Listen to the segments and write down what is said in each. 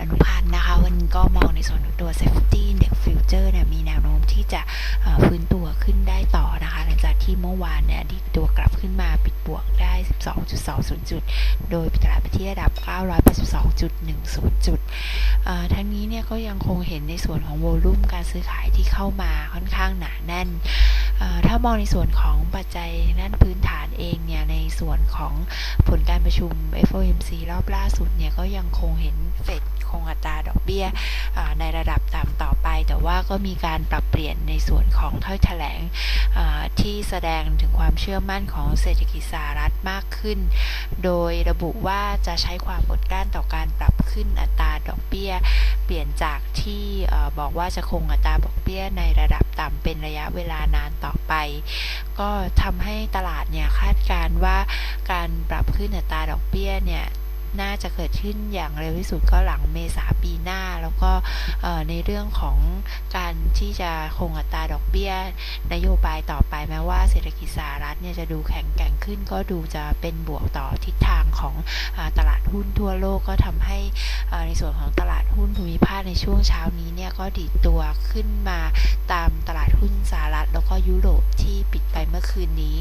อนุพันธ์นะคะ วันนี้ก็มองในส่วนของตัว safety index future เนี่ยมีแนวโน้มที่จะฟื้นตัวขึ้นได้ต่อนะคะหลังจากที่เมื่อวานเนี่ยดีตัวกลับขึ้นมาปิดบวกได้ 12.20 จุด โดยปิดตลาดไปที่ระดับ 982.10 จุดเอ่อทั้งนี้เนี่ยก็ยังคงเห็นในส่วนของโวลุ่มการซื้อขายที่เข้ามาค่อนข้างหนาแน่นถ้ามองในส่วนของปัจจัยด้านพื้นฐานเองเนี่ยในส่วนของผลการประชุม FOMC รอบล่าสุดเนี่ยก็ยังคงเห็นเฟด งอัตราดอกเบี้ยในระดับต่ำต่อไป แต่ว่าก็มีการปรับเปลี่ยนในส่วนของถ้อยแถลงที่แสดงถึงความเชื่อมั่นของเศรษฐกิจสหรัฐมากขึ้น โดยระบุว่าจะใช้ความอดกลั้นต่อการปรับขึ้นอัตราดอกเบี้ย เปลี่ยนจากที่บอกว่าจะคงอัตราดอกเบี้ยในระดับต่ำเป็นระยะเวลานานต่อไป ก็ทำให้ตลาดเนี่ยคาดการณ์ว่าการปรับขึ้นอัตราดอกเบี้ยเนี่ย น่าจะเกิดขึ้นอย่างเร็วที่สุดก็หลังเมษาปีหน้า แล้วก็ในเรื่องของการที่จะคงอัตราดอกเบี้ย นโยบายต่อไปแม้ว่าเศรษฐกิจสหรัฐเนี่ยจะดูแข็งแกร่งขึ้น ก็ดูจะเป็นบวกต่อทิศทางของอตลาดหุ้นทั่วโลกก็ทำให้ในส่วนของตลาดหุ้นภูมิภาคในช่วงเช้านี้เนี่ยก็ดีดตัวขึ้นมาตามตลาดหุ้นสหรัฐ แล้วก็ยุโรปที่ปิดไปเมื่อคืนนี้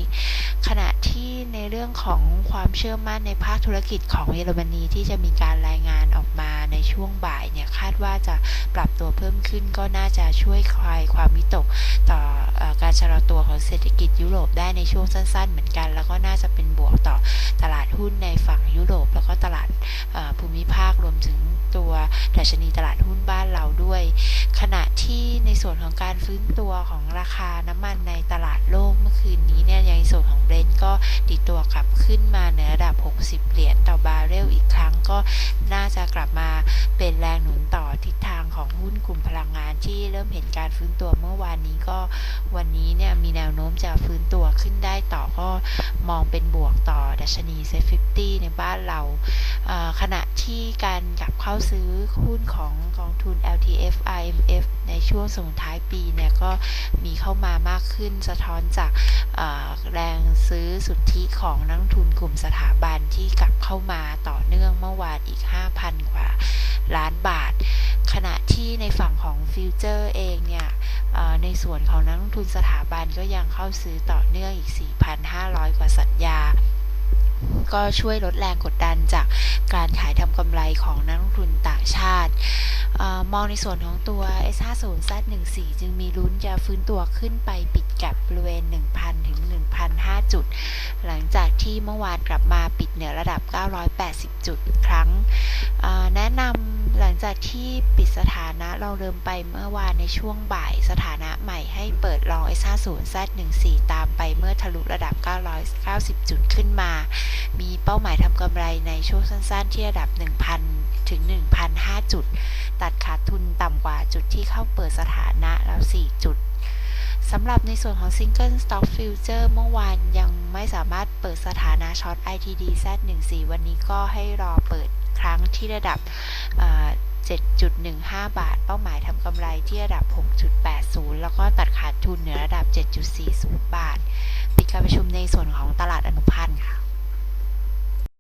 ขณะที่ในเรื่องของความเชื่อมั่นในภาคธุรกิจของเยอรมนีที่จะมีการรายงานออกมาในช่วงบ่ายเนี่ยคาดว่าจะปรับตัวเพิ่มขึ้นก็น่าจะช่วยคลายความวิตกต่ออการชะลอตัวของเศรษฐกิจยุโรปได้ในช่วงสั้นๆ เหมือนกัน แล้วก็น่าจะเป็นบวกต่อตลาดหุ้นในฝั่งยุโรป แล้วก็ตลาดภูมิภาค มถึงตัวดัชนีตลาดหุ้นบ้านเราด้วย ขณะที่ในส่วนของการฟื้นตัวของราคาน้ำมันในตลาดโลกเมื่อคืนนี้เนี่ยในส่วนของเบรนท์ก็ดีตัวกลับขึ้นมาเหนือระดับ 60 เหรียญต่อบาร์เรลอีกครั้งก็น่าจะกลับมาเป็นแรงหนุนต่อทิศทางของหุ้นกลุ่มพลังงานที่เริ่มเห็นการฟื้นตัวเมื่อวานนี้ก็วันนี้เนี่ยมีแนวโน้มจะฟื้นตัวขึ้นได้ต่อก็มองเป็นบวกต่อดัชนีเซ็50ในบ้านเรา ขณะที่การกลับเข้าซื้อหุ้นของกองทุน LTF IMF ในช่วงส่งท้ายปีเนี่ยก็มีเข้ามามากขึ้นสะท้อนจากแรงซื้อสุทธิของนักทุนกลุ่มสถาบันที่กลับเข้ามาต่อเนื่องเมื่อวานอีก 5,000 กว่าล้านบาท ขณะที่ในฝั่งของฟิวเจอร์เองเนี่ยในส่วนของนักลงทุนสถาบันก็ยังเข้าซื้อต่อเนื่องอีก 4,500 กว่าสัญญา ก็ช่วยลดแรงกดดันจากการขายทำกำไรของนักลงทุนต่างชาติออมองในส่วนของตัว S50 Z14 จึงมีลุ้นจะฟื้นตัวขึ้นไปปิดกับบริเวณ 1,000 ถึง จุด หลังจากที่เมื่อวานกลับมาปิดเหนือระดับ 980 จุดอีกครั้ง แนะนำหลังจากที่ปิดสถานะเราเดิมไปเมื่อวานในช่วงบ่ายสถานะใหม่ให้เปิดลอง S50 Z14 ตามไปเมื่อทะลุระดับ 990 จุดขึ้นมา มีเป้าหมายทำกำไรในช่วงสั้น ๆ ที่ระดับ 1,000 ถึง 1,005 จุด ตัดขาดทุนต่ำกว่าจุดที่เข้าเปิดสถานะแล้ว 4 จุด สำหรับในส่วนของ Single Stock Future เมื่อวานยังไม่สามารถเปิดสถานะช็อต ITD Z14 วันนี้ก็ให้รอเปิดครั้งที่ระดับเอ่อ7.15 บาท เป้าหมายทำกำไรที่ระดับ 6.80 แล้วก็ตัดขาดทุนเหนือระดับ 7.40 บาท ปิดการประชุมในส่วนของตลาดอนุพันธ์ค่ะ